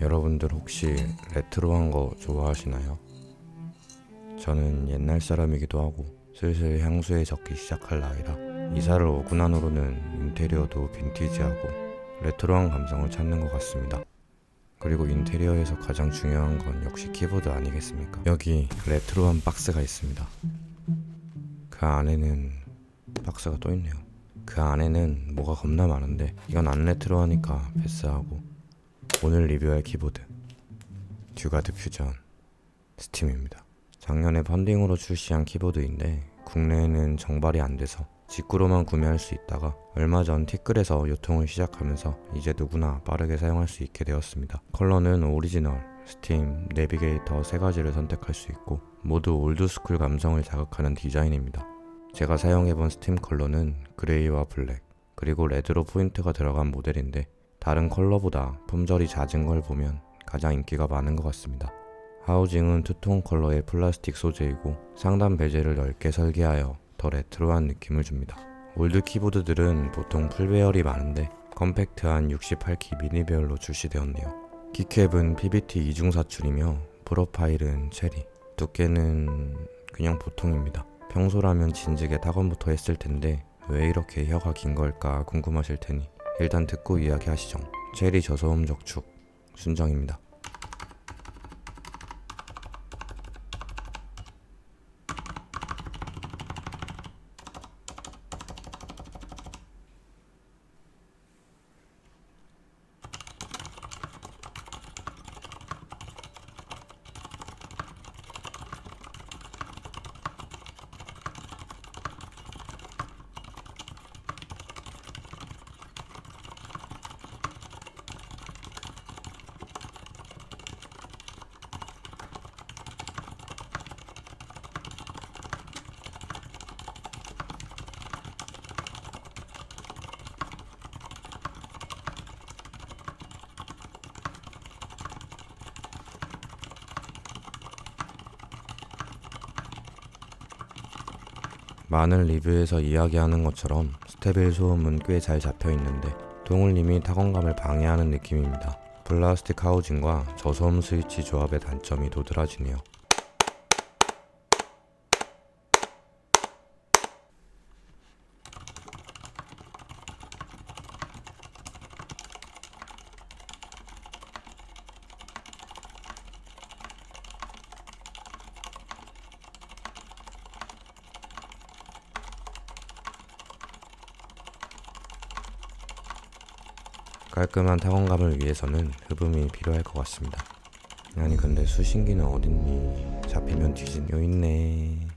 여러분들 혹시 레트로한 거 좋아하시나요? 저는 옛날 사람이기도 하고 슬슬 향수에 적기 시작할 나이라 이사를 오고 난 후로는 인테리어도 빈티지하고 레트로한 감성을 찾는 것 같습니다. 그리고 인테리어에서 가장 중요한 건 역시 키보드 아니겠습니까? 여기 레트로한 박스가 있습니다. 그 안에는 박스가 또 있네요. 그 안에는 뭐가 겁나 많은데 이건 안 레트로하니까 패스하고 오늘 리뷰할 키보드 듀가드 퓨전 스팀입니다. 작년에 펀딩으로 출시한 키보드인데 국내에는 정발이 안 돼서 직구로만 구매할 수 있다가 얼마 전 티끌에서 유통을 시작하면서 이제 누구나 빠르게 사용할 수 있게 되었습니다. 컬러는 오리지널, 스팀, 내비게이터 세 가지를 선택할 수 있고 모두 올드스쿨 감성을 자극하는 디자인입니다. 제가 사용해본 스팀 컬러는 그레이와 블랙 그리고 레드로 포인트가 들어간 모델인데 다른 컬러보다 품절이 잦은 걸 보면 가장 인기가 많은 것 같습니다. 하우징은 투톤 컬러의 플라스틱 소재이고 상단 베젤을 넓게 설계하여 더 레트로한 느낌을 줍니다. 올드 키보드들은 보통 풀배열이 많은데 컴팩트한 68키 미니 배열로 출시되었네요. 키캡은 PBT 이중 사출이며 프로파일은 체리, 두께는 그냥 보통입니다. 평소라면 진즉에 타건부터 했을 텐데 왜 이렇게 혀가 긴 걸까 궁금하실 테니 일단 듣고 이야기하시죠. 체리 저소음 적축 순정입니다. 많은 리뷰에서 이야기하는 것처럼 스테빌 소음은 꽤 잘 잡혀 있는데 동울님이 타건감을 방해하는 느낌입니다. 플라스틱 하우징과 저소음 스위치 조합의 단점이 도드라지네요. 깔끔한 타건감을 위해서는 흡음이 필요할 것 같습니다. 아니 근데 수신기는 어딨니? 잡히면 뒤진 요 있네.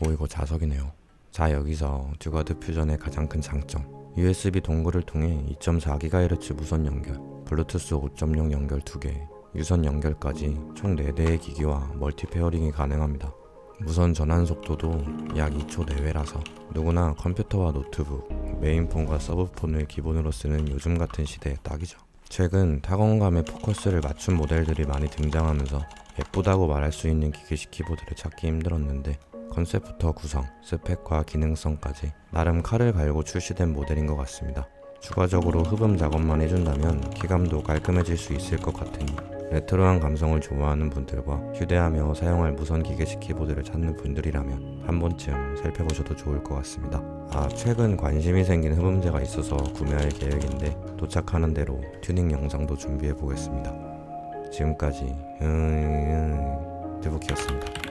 오 이거 자석이네요. 자 여기서 듀가드 퓨전의 가장 큰 장점. USB 동굴을 통해 2.4GHz 무선 연결, 블루투스 5.0 연결 2개, 유선 연결까지 총 4대의 기기와 멀티 페어링이 가능합니다. 무선 전환 속도도 약 2초 내외라서 누구나 컴퓨터와 노트북, 메인폰과 서브폰을 기본으로 쓰는 요즘 같은 시대에 딱이죠. 최근 타건감에 포커스를 맞춘 모델들이 많이 등장하면서 예쁘다고 말할 수 있는 기계식 키보드를 찾기 힘들었는데 컨셉부터 구성, 스펙과 기능성까지 나름 칼을 갈고 출시된 모델인 것 같습니다. 추가적으로 흡음 작업만 해준다면 키감도 깔끔해질 수 있을 것 같으니 레트로한 감성을 좋아하는 분들과 휴대하며 사용할 무선 기계식 키보드를 찾는 분들이라면 한 번쯤 살펴보셔도 좋을 것 같습니다. 아, 최근 관심이 생긴 흡음재가 있어서 구매할 계획인데 도착하는 대로 튜닝 영상도 준비해 보겠습니다. 지금까지 음, 음, 드부키였습니다.